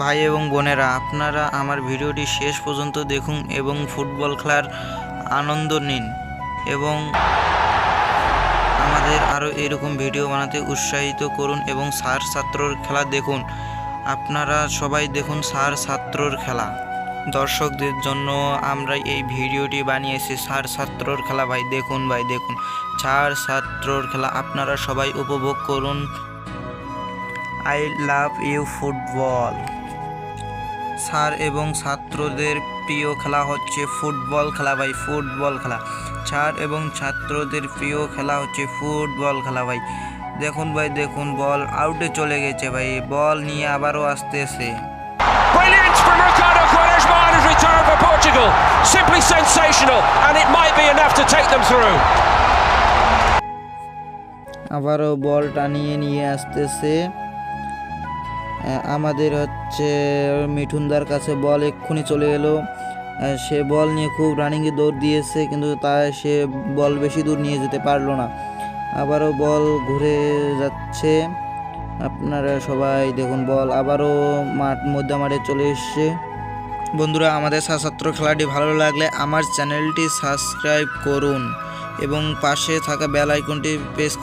ভাই এবং বোনেরা, আপনারা আমার ভিডিওটি শেষ পর্যন্ত দেখুন এবং ফুটবল খেলার আনন্দ নিন এবং আমাদের আরও এরকম ভিডিও বানাতে উৎসাহিত করুন এবং স্যার ছাত্রর খেলা দেখুন। আপনারা সবাই দেখুন স্যার ছাত্রর খেলা। দর্শকদের জন্য আমরা এই ভিডিওটি বানিয়েছি স্যার ছাত্রর খেলা, ভাই। দেখুন ভাই, দেখুন। স্যার ছাত্রর খেলা আপনারা সবাই উপভোগ করুন। I love you football. Sir এবং ছাত্রদের প্রিয় খেলা হচ্ছে ফুটবল খেলা ভাই ফুটবল খেলা স্যার এবং ছাত্রদের প্রিয় খেলা হচ্ছে ফুটবল খেলা ভাই দেখুন ভাই দেখুন বল আউটে চলে গেছে ভাই বল নিয়ে আবারও আসতেছে. Simply sensational, and it might be enough to take them through. আবারও বলটা নিয়ে নিয়ে আসতেছে আমাদের হচ্ছে মিঠুনদার কাছে বল এক্ষুনি চলে এলো। সে বল নিয়ে খুব রানিংয়ে দৌড় দিয়েছে, কিন্তু তা সে বল বেশি দূর নিয়ে যেতে পারল না। আবারও বল ঘুরে যাচ্ছে। আপনারা সবাই দেখুন বল আবারও মাঠ মধ্যে মাঠে চলে এসছে। বন্ধুরা, আমাদের ছাত্র খেলাটি ভালো লাগলে আমার চ্যানেলটি সাবস্ক্রাইব করুন এবং পাশে থাকা বেল আইকনটি প্রেস